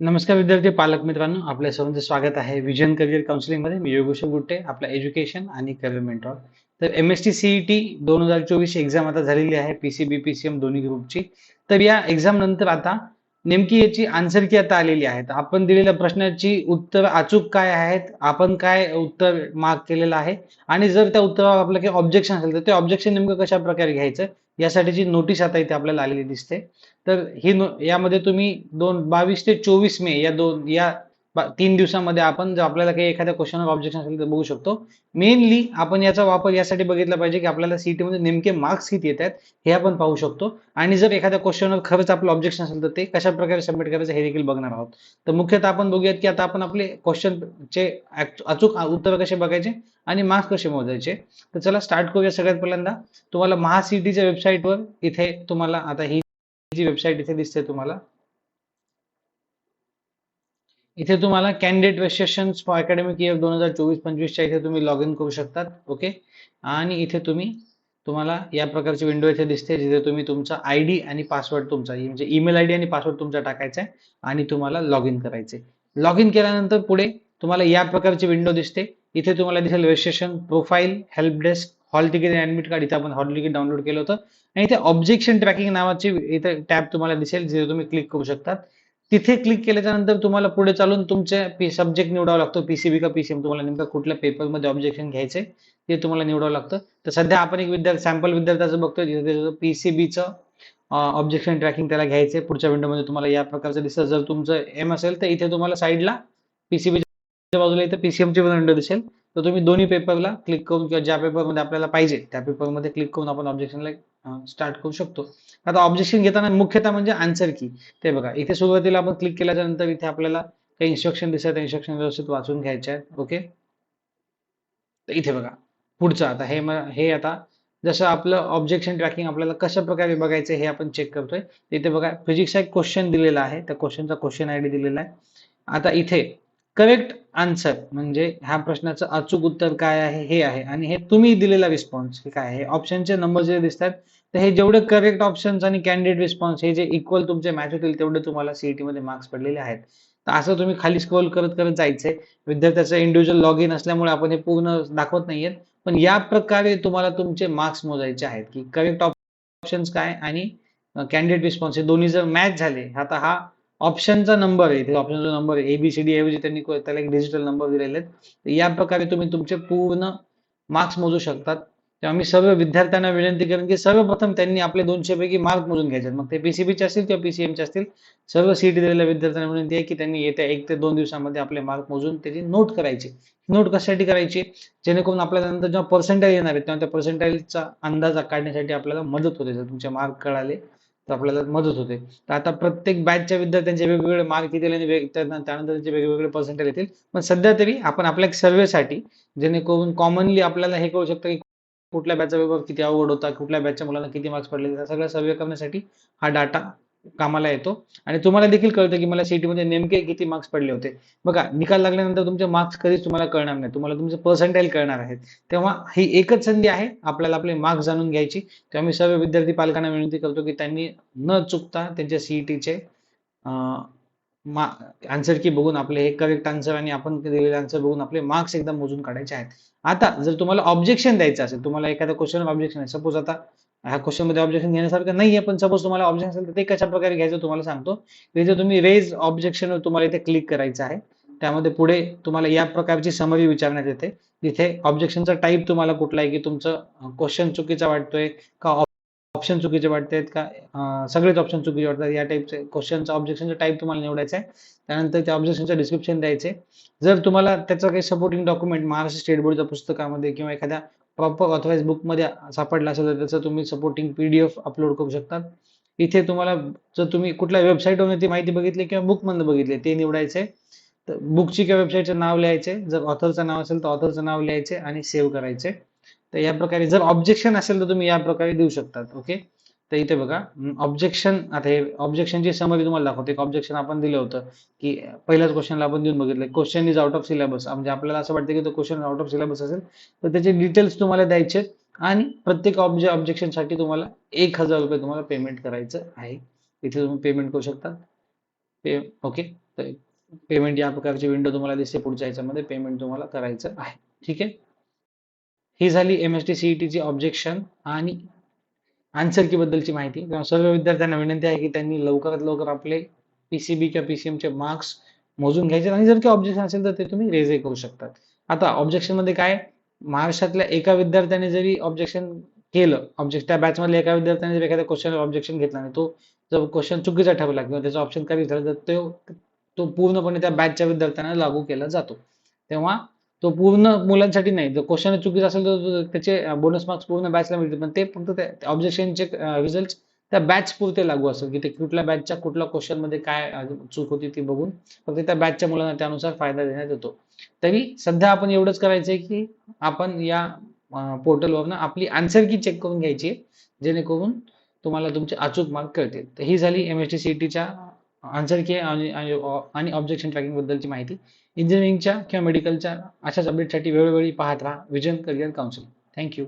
नमस्कार विद्यार्थी पालक मित्रांनो आपल्या सर्वांचं स्वागत आहे विजन करिअर काउन्सिलिंगमध्ये. मी योगेश गुट्टे आपला एज्युकेशन आणि करिअर मेंटॉर तर एम एस टी सीईटी दोन हजार चोवीस एक्झाम आता झालेली आहे पीसीबी पीसीएम दोन्ही ग्रुपची तर या एक्झाम नंतर आता नेमकी याची आन्सर की आता आलेली आहेत? आपण दिलेल्या प्रश्नाची उत्तर अचूक काय आहेत? आपण काय उत्तर मार्क केलेलं आहे? आणि जर त्या उत्तरावर आपलं काही ऑब्जेक्शन असेल तर ते ऑब्जेक्शन नेमकं कशा प्रकारे घ्यायचं? यासाठीची नोटीस आता इथे आपल्याला आलेली दिसते. तर ही नो- यामध्ये तुम्ही दोन बावीस ते चोवीस मे या दोन या तीन दिवसामध्ये आपण जर आपल्याला काही एखाद्या क्वेश्चनवर ऑब्जेक्शन असेल तर बघू शकतो. मेनली आपण याचा वापर यासाठी बघितला पाहिजे की आपल्याला CET मध्ये नेमके मार्क्स किती येत आहेत हे आपण पाहू शकतो. आणि जर एखाद्या क्वेश्चनवर खरंच आपलं ऑब्जेक्शन असेल तर ते कशा प्रकारे सबमिट करायचं हे देखील बघणार आहोत. तर मुख्यतः आपण बघूयात की आता आपण आपले क्वेश्चनचे अचूक उत्तर कसे बघायचे आणि मार्क्स कसे मोजायचे. तर चला स्टार्ट करूया सगळ्यात पहिल्यांदा. तुम्हाला महासीईटीच्या वेबसाईटवर इथे तुम्हाला आता ही जी वेबसाईट इथे दिसते तुम्हाला इथे तुम्हाला candidate registration for academic year दोन हजार चोवीस पंचवीसच्या इथे तुम्ही लॉग इन करू शकतात ओके आणि इथे तुम्ही तुम्हाला या प्रकारची विंडो इथे दिसते जिथे तुम्ही तुमचा आय डी आणि पासवर्ड तुमचा म्हणजे ईमेल आय डी आणि पासवर्ड तुमचा टाकायचा आहे आणि तुम्हाला लॉग इन करायचे लॉग इन केल्यानंतर पुढे तुम्हाला या प्रकारची विंडो दिसते. इथे तुम्हाला दिसेल registration profile help desk hall ticket आणि ऍडमिट कार्ड इथे आपण हॉल तिकीट डाउनलोड केलं होतं. आणि इथे ऑब्जेक्शन ट्रॅकिंग नावाची इथे टॅब तुम्हाला दिसेल जिथे तुम्ही क्लिक करू शकतात. तिथे क्लिक केल्याच्यानंतर तुम्हाला पुढे चालून तुमचे सब्जेक्ट निवडावा लागतो. पीसीबी का पीसीएम तुम्हाला नेमका कुठल्या पेपरमध्ये ऑब्जेक्शन घ्यायचे ते तुम्हाला निवडावं लागतं. तर सध्या आपण एक विद्यार्थी सॅम्पल विद्यार्थ्याचं बघतोय. जिथे पीसीबीचं ऑब्जेक्शन ट्रॅकिंग त्याला घ्यायचे पुढच्या विंडोमध्ये तुम्हाला या प्रकारचं दिसतं जर तुमचं एम असेल तर इथे तुम्हाला साईडला पीसीबीच्या बाजूला इथे पीसीएमची पण विंडो दिसेल. तर तुम्ही दोन्ही पेपरला क्लिक करून किंवा ज्या पेपरमध्ये आपल्याला पाहिजे त्या पेपरमध्ये क्लिक करून आपण ऑब्जेक्शनला स्टार्ट करू शकतो. आता ऑब्जेक्शन घेताना मुख्यतः म्हणजे आन्सर की ते बघा इथे सुरुवातीला आपण क्लिक केल्याच्यानंतर इथे आपल्याला काही इन्स्ट्रक्शन दिसत इन्स्ट्रक्शन व्यवस्थित वाचून घ्यायचे आहेत ओके तर इथे बघा पुढचं आता हे हे आता जसं आपलं ऑब्जेक्शन ट्रॅकिंग आपल्याला कशा प्रकारे बघायचं हे आपण चेक करतोय. इथे बघा फिजिक्सचा एक क्वेश्चन दिलेला आहे त्या क्वेश्चनचा क्वेश्चन आय डी दिलेला आहे. आता इथे करेक्ट आन्सर म्हणजे ह्या प्रश्नाचं अचूक उत्तर काय आहे हे आहे. आणि हे तुम्ही दिलेला रिस्पॉन्स हे काय आहे? ऑप्शनचे नंबर जे दिसतात तर हे जेवढे करेक्ट ऑप्शन्स आणि कॅन्डिडेट रिस्पॉन्स हे जे इक्वल तुमचे मॅच होतील तेवढे तुम्हाला सीईटी मध्ये मार्क्स पडलेले आहेत. तर असं तुम्ही खाली स्क्रोल करत करत जायचंय. विद्यार्थ्याचं इंडिव्हिज्युअल लॉग इन असल्यामुळे आपण हे पूर्ण दाखवत नाहीयेत. पण या प्रकारे तुम्हाला तुमचे मार्क्स मोजायचे आहेत की करेक्ट ऑप्शन्स काय आणि कॅन्डिडेट रिस्पॉन्स हे दोन्ही जर मॅच झाले आता हा ऑप्शनचा नंबर आहे. ऑप्शनचा नंबर एबीसीडी ऐवजी त्यांनी त्याला एक डिजिटल नंबर दिलेले आहेत. या प्रकारे तुम्ही तुमचे पूर्ण मार्क्स मोजू शकतात. तेव्हा मी सर्व विद्यार्थ्यांना विनंती करेन की सर्वप्रथम त्यांनी आपले दोनशे पैकी मार्क मोजून घ्यायचे मग ते पीसीबीचे असतील किंवा पीसीएमचे असतील सर्व सीईटी दिलेल्या विद्यार्थ्यांना विनंती आहे की त्यांनी येत्या एक ते दोन दिवसामध्ये आपले मार्क मोजून त्याची नोट करायची. नोट कशासाठी करायची? जेणेकरून आपल्याला नंतर जेव्हा पर्सेंटाईल येणार आहे तेव्हा त्या पर्सेंटाईलचा अंदाज काढण्यासाठी आपल्याला मदत होते जर तुमचे मार्क कळाले. तर आपल्याला मदत होते. तर आता प्रत्येक बॅचच्या विद्यार्थ्यांचे वेगवेगळे मार्क येतील आणि त्यानंतर त्यांचे वेगवेगळे पर्सेंटेज येतील. पण सध्या तरी आपण आपल्या सर्व्हेसाठी सर्वेसाठी जेणेकरून कॉमनली आपल्याला हे कळू शकतं की कुठल्या बॅचचा विभाग किती अवघड होता कुठल्या बॅचच्या मुलांना किती मार्क्स पडले सगळं सगळ्या सर्वे करण्यासाठी हा डाटा कामाला येतो. आणि तुम्हाला देखील कळतं की मला CET मध्ये नेमके किती मार्क्स पडले होते. बघा निकाल लागल्यानंतर तुमचे मार्क्स कधीच तुम्हाला कळणार नाही तुम्हाला तुमचे पर्सेंटाईल कळणार आहेत. तेव्हा ही एकच संधी आहे आपल्याला आपले मार्क्स जाणून घ्यायची. तेव्हा मी सर्व विद्यार्थी पालकांना विनंती करतो की त्यांनी न चुकता त्यांच्या सीईटीचे आन्सर की बघून आपले हे करेक्ट आन्सर आणि आपण दिलेले आन्सर बघून आपले मार्क्स एकदा मोजून काढायचे आहेत. आता जर तुम्हाला ऑब्जेक्शन द्यायचं असेल तुम्हाला एखाद्या क्वेश्चन ऑब्जेक्शन आहे. सपोज आता ह्या क्वेश्चनमध्ये ऑब्जेक्शन घेण्यासारखं नाहीये पण सपोज तुम्हाला ऑब्जेक्शन असेल तर ते कशा प्रकारे घ्यायचं तुम्हाला सांगतो. इथे तुम्ही रेज ऑब्जेक्शन तुम्हाला इथे क्लिक करायचं आहे त्यामध्ये पुढे तुम्हाला या प्रकारची समरी विचारण्यात येते. जिथे ऑब्जेक्शनचा टाईप तुम्हाला कुठला आहे की तुमचं क्वेश्चन चुकीचा वाटतोय का ऑप्शन चुकीचे वाटतात का? सगळेच ऑप्शन चुकीचे वाटतात. या टाईपचे क्वेश्चनचा ऑब्जेक्शनचा टाईप तुम्हाला निवडायचा आहे त्यानंतर त्या ऑब्जेक्शनचं डिस्क्रिप्शन द्यायचे. जर तुम्हाला त्याचं काही सपोर्टिंग डॉक्युमेंट महाराष्ट्र स्टेट बोर्डच्या पुस्तकामध्ये किंवा एखाद्या प्रॉपर ऑथराईज बुकमध्ये सापडला असेल तर त्याचं तुम्ही supporting P D F upload करू शकता इथे तुम्हाला जर तुम्ही कुठल्या वेबसाईटवरून ती माहिती बघितली किंवा बुकमधनं बघितली ते निवडायचे. तर बुकची किंवा वेबसाईटचं नाव लिहायचे. जर ऑथरचं नाव असेल तर ऑथरचं नाव लिहायचे आणि सेव्ह करायचे. तर या प्रकारे जर ऑब्जेक्शन असेल तर तुम्ही या प्रकारे देऊ शकतात ओके तर इथे बघा ऑब्जेक्शन आता हे ऑब्जेक्शनची समरी तुम्हाला दाखवते. एक ऑब्जेक्शन आपण दिलं होतं की पहिल्याच क्वेश्चनला आपण देऊन बघितलं. Question is out of syllabus म्हणजे आपल्याला असं वाटतं की तो क्वेश्चन आउट ऑफ सिलेबस असेल. तर त्याचे डिटेल्स तुम्हाला द्यायचे आणि प्रत्येक ऑब्जे ऑब्जेक्शनसाठी तुम्हाला एक हजार रुपये तुम्हाला पेमेंट करायचं आहे. इथे तुम्ही पेमेंट करू शकता. पे ओके तर पेमेंट या प्रकारची विंडो तुम्हाला दिसते पुढच्या याच्यामध्ये पेमेंट तुम्हाला करायचं आहे. ठीक आहे? ही झाली एम एस टी सीईटीची ऑब्जेक्शन आणि आन्सर कीबद्दलची माहिती. सर्व विद्यार्थ्यांना विनंती आहे की त्यांनी लवकरात लवकर आपले पी सी बी किंवा एमचे मार्क्स मोजून घ्यायचे. आणि जर काही ऑब्जेक्शन असेल तर ते तुम्ही रेजही करू शकतात. आता ऑब्जेक्शनमध्ये काय? महाराष्ट्रातल्या एका विद्यार्थ्याने जरी ऑब्जेक्शन केलं ऑब्जेक्ट त्या बॅचमधल्या एका विद्यार्थ्याने जर एखाद्या क्वेश्चन ऑब्जेक्शन घेतला आणि तो जर क्वेश्चन चुकीचा ठरला किंवा त्याचा ऑप्शन कमी झाला तर तो तो पूर्णपणे त्या बॅचच्या विद्यार्थ्यांना लागू केला जातो. तेव्हा तो पूर्ण मुलांसाठी नाही. जर क्वेश्चन चुकीचा असेल तर त्याचे बोनस मार्क्स पूर्ण बॅचला मिळतील. पण ते फक्त ऑब्जेक्शनचे रिझल्ट त्या बॅच पुरते लागू असतात की ते कुठल्या बॅचच्या कुठल्या क्वेश्चनमध्ये काय चूक होती ती बघून फक्त त्या बॅचच्या मुलांना त्यानुसार फायदा देण्यात येतो. तरी सध्या आपण एवढंच करायचंय की आपण या पोर्टलवरनं आपली आन्सर की चेक करून घ्यायची जेणेकरून तुम्हाला तुमचे अचूक मार्क कळतील. तर ही झाली एम एस टी सी टीच्या आन्सर की आणि आणि ऑब्जेक्शन ट्रॅकिंग बद्दलची माहिती. इंजिनिअरिंगच्या किंवा मेडिकलच्या अशाच अपडेटसाठी वेळोवेळी पाहत राहा. Vision career council thank you